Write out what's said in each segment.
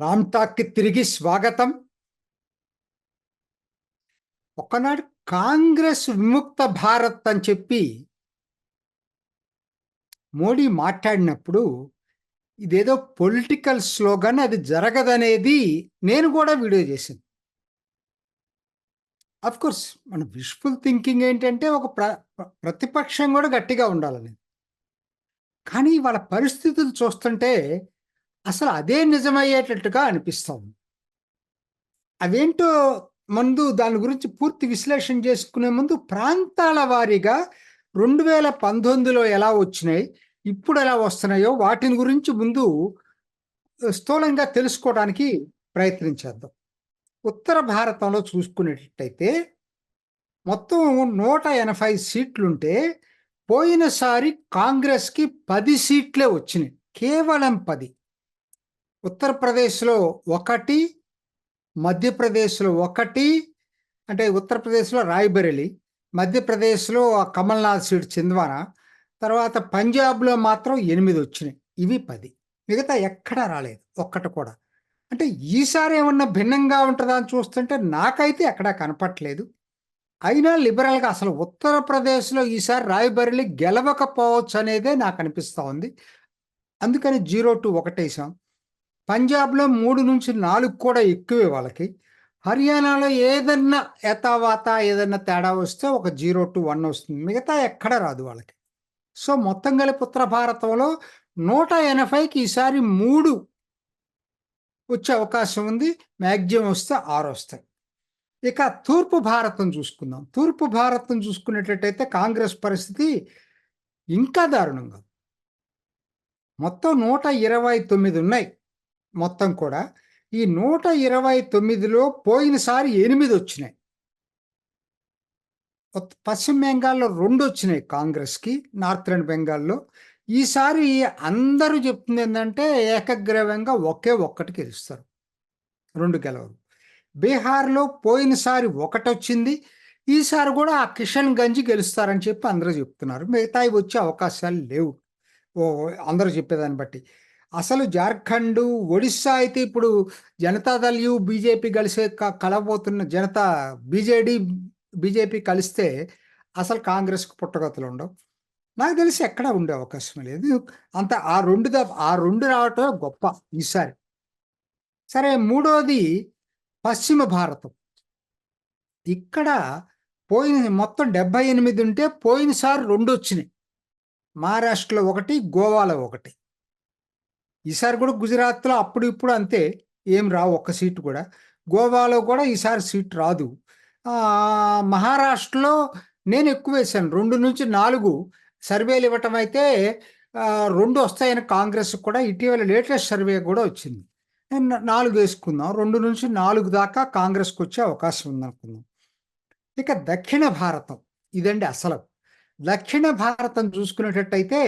రామ్టాక్కి తిరిగి స్వాగతం. ఒకనాడు కాంగ్రెస్ విముక్త భారత్ అని చెప్పి మోడీ మాట్లాడినప్పుడు ఇదేదో పొలిటికల్ స్లోగన్ అది జరగదనేది నేను కూడా వీడియో చేశాను. అఫ్ కోర్స్ మన విష్ఫుల్ థింకింగ్ ఏంటంటే ఒక ప్ర ప్ర- ప్రతిపక్షం కూడా గట్టిగా ఉండాలని కానీ వాళ్ళ పరిస్థితులు చూస్తుంటే అసలు అదే నిజమయ్యేటట్టుగా అనిపిస్తుంది. అవేంటో ముందు దాని గురించి పూర్తి విశ్లేషణ చేసుకునే ముందు ప్రాంతాల వారీగా రెండు వేల పంతొమ్మిదిలో ఎలా వచ్చినాయి ఇప్పుడు ఎలా వస్తున్నాయో వాటిని గురించి ముందు స్థూలంగా తెలుసుకోవడానికి ప్రయత్నించేద్దాం. ఉత్తర భారతంలో చూసుకునేటట్టయితే మొత్తం నూట ఎనభై సీట్లుంటే పోయినసారి కాంగ్రెస్కి పది సీట్లే వచ్చినాయి. కేవలం పది. ఉత్తరప్రదేశ్లో ఒకటి మధ్యప్రదేశ్లో ఒకటి అంటే ఉత్తరప్రదేశ్లో రాయ్బరెలీ మధ్యప్రదేశ్లో ఆ కమల్నాథ్ సీట్ చింద్వాన తర్వాత పంజాబ్లో మాత్రం ఎనిమిది వచ్చినాయి. ఇవి పది. మిగతా ఎక్కడా రాలేదు ఒక్కటి కూడా. అంటే ఈసారి ఏమన్నా భిన్నంగా ఉంటుందా అని చూస్తుంటే నాకైతే ఎక్కడా కనపట్లేదు. అయినా లిబరల్గా అసలు ఉత్తరప్రదేశ్లో ఈసారి రాయబరిలి గెలవకపోవచ్చు అనేదే నాకు అనిపిస్తూ ఉంది. అందుకని జీరో టు ఒకటేసాం. పంజాబ్లో మూడు నుంచి నాలుగు కూడా ఎక్కువే వాళ్ళకి. హర్యానాలో ఏదన్నా ఏతావాత ఏదన్నా తేడా వస్తే ఒక జీరో టు వన్ వస్తుంది. మిగతా ఎక్కడ రాదు వాళ్ళకి. సో మొత్తం కలిపి ఉత్తర భారతంలో నూట ఎనభైకి ఈసారి మూడు వచ్చే అవకాశం ఉంది. మ్యాక్సిమం వస్తే ఆరు వస్తాయి. ఇక తూర్పు భారతం చూసుకుందాం. తూర్పు భారతం చూసుకునేటట్టయితే కాంగ్రెస్ పరిస్థితి ఇంకా దారుణంగా మొత్తం నూట ఇరవై తొమ్మిది ఉన్నాయి. మొత్తం కూడా ఈ నూట ఇరవై తొమ్మిదిలో పోయినసారి ఎనిమిది వచ్చినాయి. పశ్చిమ బెంగాల్లో రెండు వచ్చినాయి కాంగ్రెస్కి నార్థర్న్ బెంగాల్లో. ఈసారి అందరూ చెప్తుంది ఏంటంటే ఏకగ్రీవంగా ఒకే ఒక్కటి గెలుస్తారు. రెండు గెలవరు. బీహార్లో పోయినసారి ఒకటి వచ్చింది. ఈసారి కూడా ఆ కిషన్ గంజి గెలుస్తారని చెప్పి అందరూ చెప్తున్నారు. మిగతావి వచ్చే అవకాశాలు లేవు. ఓ అందరూ చెప్పేదాన్ని బట్టి. అసలు జార్ఖండ్ ఒడిస్సా అయితే ఇప్పుడు జనతాదళ్ యు బీజేపీ కలిసే క- కలవబోతున్న జనతా బీజేడీ బీజేపీ కలిస్తే అసలు కాంగ్రెస్కు పుట్టగతులు ఉండవు. నాకు తెలిసి ఎక్కడా ఉండే అవకాశం లేదు. అంత ఆ రెండు ఆ రెండు రావటం గొప్ప ఈసారి. సరే మూడోది పశ్చిమ భారతం. ఇక్కడ పోయిన మొత్తం డెబ్బై ఎనిమిది ఉంటే పోయినసారి రెండు వచ్చినాయి. మహారాష్ట్రలో ఒకటి గోవాలో ఒకటి. ఈసారి కూడా గుజరాత్లో అప్పుడు ఇప్పుడు అంతే ఏం రావు ఒక్క సీటు కూడా. గోవాలో కూడా ఈసారి సీట్ రాదు. మహారాష్ట్రలో నేను ఎక్కువ వేశాను రెండు నుంచి నాలుగు సర్వేలు ఇవ్వటం అయితే రెండు వస్తాయని కాంగ్రెస్ కూడా ఇటీవల లేటెస్ట్ సర్వే కూడా వచ్చింది. నేను నాలుగు వేసుకుందాం రెండు నుంచి నాలుగు దాకా కాంగ్రెస్కి వచ్చే అవకాశం ఉందనుకుందాం. ఇక దక్షిణ భారతం ఇదండి అసలు. దక్షిణ భారతం చూసుకునేటట్టయితే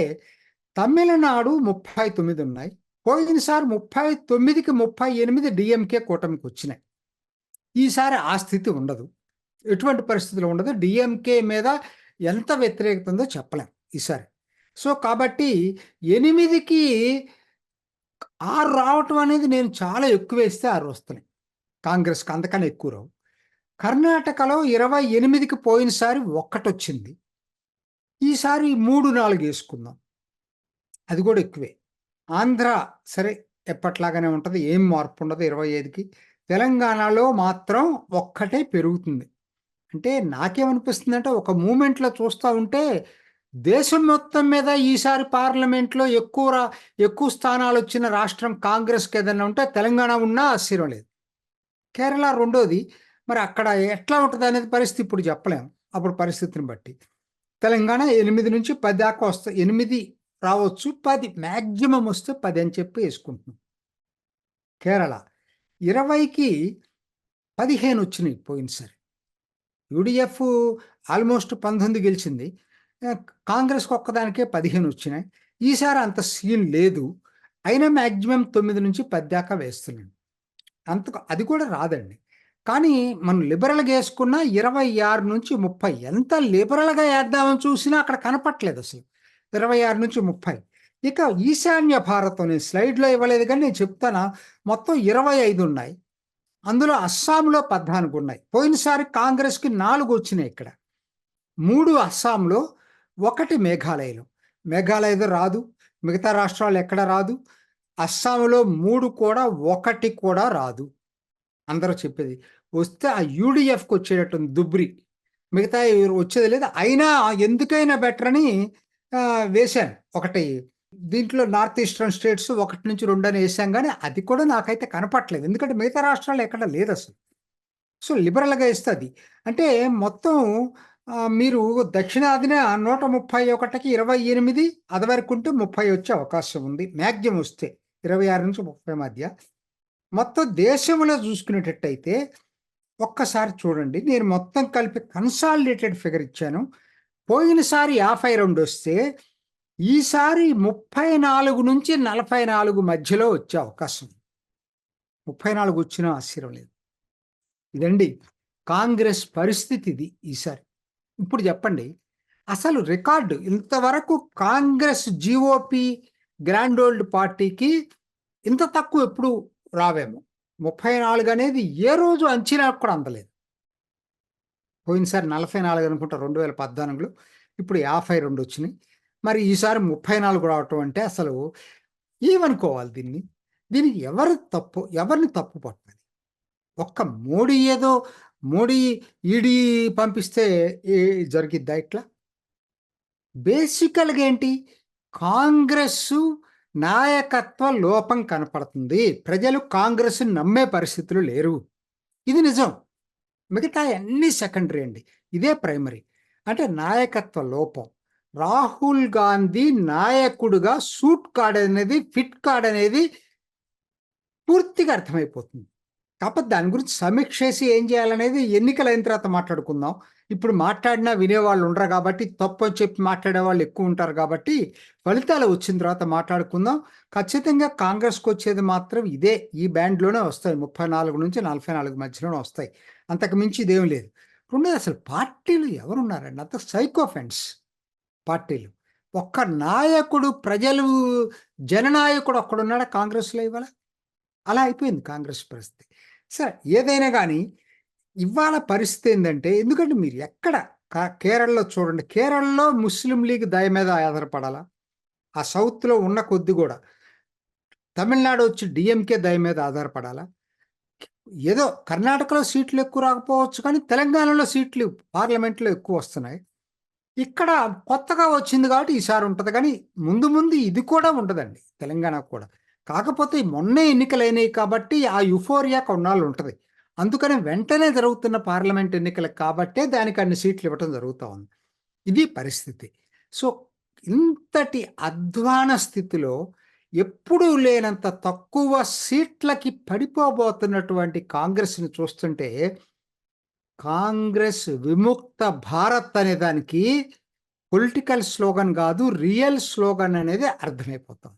తమిళనాడు ముప్పై తొమ్మిది ఉన్నాయి. పోయినసారి ముప్పై తొమ్మిదికి ముప్పై ఎనిమిది డిఎంకే కూటమికి వచ్చినాయి. ఈసారి ఆ స్థితి ఉండదు. ఎటువంటి పరిస్థితులు ఉండదు. డిఎంకే మీద ఎంత వ్యతిరేకత ఉందో చెప్పలేం ఈసారి సో కాబట్టి ఎనిమిదికి ఆరు రావటం అనేది నేను చాలా ఎక్కువ వేస్తే ఆరు వస్తున్నాయి. కాంగ్రెస్కి అంతకన్నా ఎక్కువ రావు. కర్ణాటకలో ఇరవై ఎనిమిదికి పోయినసారి ఒక్కటి వచ్చింది. ఈసారి మూడు నాలుగు వేసుకుందాం. అది కూడా ఎక్కువే. ఆంధ్ర సరే ఎప్పట్లాగానే ఉంటుంది. ఏం మార్పు ఉండదు ఇరవై ఐదుకి తెలంగాణలో మాత్రం ఒక్కటే పెరుగుతుంది. అంటే నాకేమనిపిస్తుంది అంటే ఒక మూమెంట్లో చూస్తూ ఉంటే దేశం మొత్తం మీద ఈసారి పార్లమెంట్లో ఎక్కువ రా- ఎక్కువ స్థానాలు వచ్చిన రాష్ట్రం కాంగ్రెస్కి ఏదైనా ఉంటే తెలంగాణ ఉన్నా ఆశ్చర్యం లేదు. కేరళ రెండోది. మరి అక్కడ ఎట్లా ఉంటుంది అనేది పరిస్థితి ఇప్పుడు చెప్పలేం. అప్పుడు పరిస్థితిని బట్టి. తెలంగాణ ఎనిమిది నుంచి పది దాకా వస్తాయి ఎనిమిది రావచ్చు. పది మ్యాక్సిమం వస్తే పది అని చెప్పి వేసుకుంటున్నాం. కేరళ ఇరవైకి పదిహేను వచ్చినాయి పోయినసారి. యూడిఎఫ్ ఆల్మోస్ట్ పంతొమ్మిది గెలిచింది. కాంగ్రెస్కి ఒక్కదానికే పదిహేను వచ్చినాయి. ఈసారి అంత సీన్ లేదు. అయినా మ్యాక్సిమం తొమ్మిది నుంచి పది దాకా వేస్తున్నాను. అంత అది కూడా రాదండి. కానీ మనం లిబరల్గా వేసుకున్న ఇరవై ఆరు నుంచి ముప్పై ఎంత లిబరల్గా వేద్దామని చూసినా అక్కడ కనపట్లేదు అసలు. ఇరవై ఆరు నుంచి ముప్పై. ఇక ఈశాన్య భారత్ నేను స్లైడ్లో ఇవ్వలేదు కానీ నేను చెప్తాను మొత్తం ఇరవై ఐదు ఉన్నాయి. అందులో అస్సాంలో పద్నాలుగు ఉన్నాయి. పోయినసారి కాంగ్రెస్కి నాలుగు వచ్చినాయి ఇక్కడ. మూడు అస్సాంలో ఒకటి మేఘాలయలో. మేఘాలయలో రాదు మిగతా రాష్ట్రాలు ఎక్కడ రాదు అస్సాంలో మూడు కూడా ఒకటి కూడా రాదు. అందరూ చెప్పేది వస్తే ఆ యూడిఎఫ్కి వచ్చేటట్టు దుబ్రి. మిగతా వచ్చేది లేదు అయినా ఎందుకైనా బెటర్ అని వేశాను. ఒకటి దీంట్లో నార్త్ ఈస్టర్న్ స్టేట్స్ ఒకటి నుంచి రెండు అని వేసాం కానీ అది కూడా నాకైతే కనపట్లేదు ఎందుకంటే మిగతా రాష్ట్రాలు ఎక్కడ లేదు అసలు. సో లిబరల్గా ఇస్తుంది అంటే మొత్తం మీరు దక్షిణాదిన నూట ముప్పై ఒకటికి ఇరవై ఎనిమిది అది వరకు ఉంటే ముప్పై వచ్చే అవకాశం ఉంది. మ్యాక్సిమం వస్తే ఇరవై ఆరు నుంచి ముప్పై మధ్య. మొత్తం దేశంలో చూసుకునేటట్టయితే ఒక్కసారి చూడండి. నేను మొత్తం కలిపి కన్సాలిడేటెడ్ ఫిగర్ ఇచ్చాను. పోయినసారి యాభై రెండు వస్తే ఈసారి ముప్పై నాలుగు నుంచి నలభై నాలుగు మధ్యలో వచ్చే అవకాశం. ముప్పై నాలుగు వచ్చినా ఆశ్చర్యం లేదు. ఇదండి కాంగ్రెస్ పరిస్థితి ఇది ఈసారి. ఇప్పుడు చెప్పండి అసలు రికార్డు ఇంతవరకు కాంగ్రెస్ జీఓపి గ్రాండ్ ఓల్డ్ పార్టీకి ఇంత తక్కువ ఎప్పుడు రావేమో? ముప్పై నాలుగు అనేది ఏ రోజు అంచనా కూడా అందలేదు. పోయినసారి నలభై నాలుగు అనుకుంటా రెండు వేల పద్నాలుగులో. ఇప్పుడు యాభై రెండు వచ్చినాయి. మరి ఈసారి ముప్పై నాలుగు రావటం అంటే అసలు ఏమనుకోవాలి దీన్ని? దీనికి ఎవరు తప్పు ఎవరిని తప్పు పట్టాలి ఒక్క మోడీ ఏదో మోడీ ఈడీ పంపిస్తే ఏ- జరిగిద్దా ఇట్లా? బేసికల్గా ఏంటి? కాంగ్రెస్ నాయకత్వ లోపం కనపడుతుంది. ప్రజలు కాంగ్రెస్ నమ్మే పరిస్థితులు లేరు. ఇది నిజం. మిగతా అన్ని సెకండరీ అండి. ఇదే ప్రైమరీ. అంటే నాయకత్వ లోపం. రాహుల్ గాంధీ నాయకుడుగా సూట్ కార్డ్ అనేది ఫిట్ కార్డ్ అనేది పూర్తిగా అర్థమైపోతుంది. కాకపోతే దాని గురించి సమీక్ష చేసి ఏం చేయాలనేది ఎన్నికలు అయిన తర్వాత మాట్లాడుకుందాం. ఇప్పుడు మాట్లాడినా వినేవాళ్ళు ఉండరు కాబట్టి తప్పు అని చెప్పి మాట్లాడే వాళ్ళు ఎక్కువ ఉంటారు కాబట్టి ఫలితాలు వచ్చిన తర్వాత మాట్లాడుకుందాం. ఖచ్చితంగా కాంగ్రెస్కి వచ్చేది మాత్రం ఇదే. ఈ బ్యాండ్లోనే వస్తాయి. ముప్పై నాలుగు నుంచి నలభై నాలుగు మధ్యలోనే వస్తాయి. అంతకు మించి ఇదేం లేదు. రెండోది అసలు పార్టీలు ఎవరున్నారండి? అంత సైకోఫెన్స్ పార్టీలు. ఒక్క నాయకుడు ప్రజలు జననాయకుడు ఒక్కడున్నాడా కాంగ్రెస్లో ఇవాళ? అలా అయిపోయింది కాంగ్రెస్ పరిస్థితి. సరే ఏదైనా కానీ ఇవాళ పరిస్థితి ఏంటంటే ఎందుకంటే మీరు ఎక్కడ కేరళలో చూడండి కేరళలో ముస్లిం లీగ్ దయ మీద ఆధారపడాలా? ఆ సౌత్లో ఉన్న కొద్ది కూడా. తమిళనాడు వచ్చి డిఎంకే దయ మీద ఆధారపడాలా? ఏదో కర్ణాటకలో సీట్లు ఎక్కువ రాకపోవచ్చు కానీ తెలంగాణలో సీట్లు పార్లమెంట్లో ఎక్కువ వస్తున్నాయి. ఇక్కడ కొత్తగా వచ్చింది కాబట్టి ఈసారి ఉంటుంది. కానీ ముందు ముందు ఇది కూడా ఉంటుందండి తెలంగాణకు కూడా. కాకపోతే మొన్నే ఎన్నికలైనవి కాబట్టి ఆ యుఫోరియా కొన్నాళ్ళు ఉంటుంది అందుకని వెంటనే జరుగుతున్న పార్లమెంట్ ఎన్నికలకు కాబట్టే దానికి అన్ని సీట్లు ఇవ్వటం జరుగుతూ ఉంది. ఇది పరిస్థితి. సో ఇంతటి అధ్వాన స్థితిలో ఎప్పుడూ లేనంత తక్కువ సీట్లకి పడిపోబోతున్నటువంటి కాంగ్రెస్ని చూస్తుంటే కాంగ్రెస్ విముక్త భారత్ అనే దానికి పొలిటికల్ స్లోగన్ కాదు రియల్ స్లోగన్ అనేది అర్థమైపోతుంది.